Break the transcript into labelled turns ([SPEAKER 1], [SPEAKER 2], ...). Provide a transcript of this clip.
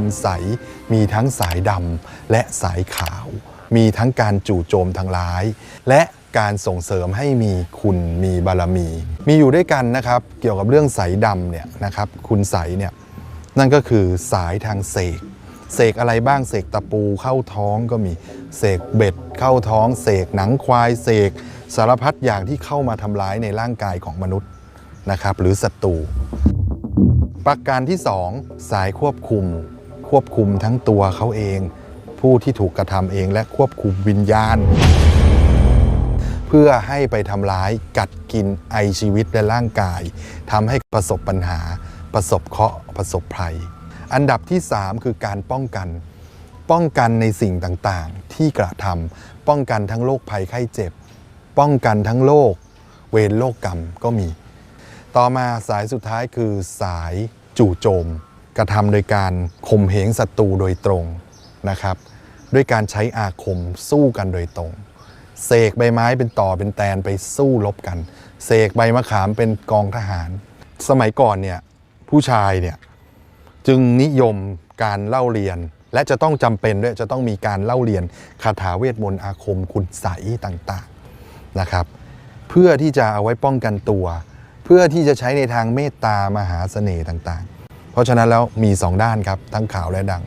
[SPEAKER 1] คุณใส มีทั้งสายดำและสายขาว มีทั้งการจู่โจมทางร้าย และการส่งเสริมให้มีคุณมีบารมี มีอยู่ด้วยกันนะครับ เกี่ยวกับเรื่องสายดำเนี่ยนะครับ คุณใสยเนี่ยนั่นก็คือสายทางเสกเสกอะไรบ้างเสกตะปูเข้าท้องก็มีเสกเบ็ดเข้าท้องเสกหนังควายเสกสารพัดอย่างที่เข้ามาทำร้ายในร่างกายของมนุษย์นะครับ หรือศัตรูประการที่ 2 สายควบคุม ควบคุมทั้งตัวเขาเอง ผู้ที่ถูกกระทำเองและควบคุมวิญญาณ เพื่อให้ไปทำร้ายกัดกินไอชีวิตและร่างกายทำให้ประสบปัญหา ประสบเคราะห์ประสบภัย อันดับที่ 3 คือการป้องกัน ป้องกันในสิ่งต่างๆ ที่กระทำป้องกันทั้งโรคภัยไข้เจ็บ ป้องกันทั้งโรคเวรโรคกรรมก็มี ต่อมาสายสุดท้ายคือสายจู่โจม กระทำโดยการข่มเหงศัตรูโดยตรงนะครับ ด้วยการใช้อาคมสู้กันโดยตรงเสกใบไม้เป็นต่อเป็นแตนไปสู้รบกันเสกใบมะขามเป็นกองทหาร สมัยก่อนเนี่ยผู้ชายเนี่ยจึงนิยมการเล่าเรียนและจะต้องจำเป็นด้วยจะต้องมีการเล่าเรียนคาถาเวทมนต์อาคมคุณใสยต่างๆนะครับ เพื่อที่จะเอาไว้ป้องกันตัว เพื่อที่จะใช้ในทางเมตตามหาเสน่ห์ต่างๆ เพราะฉะนั้นแล้วมีสองด้านครับ ทั้งขาวและดัง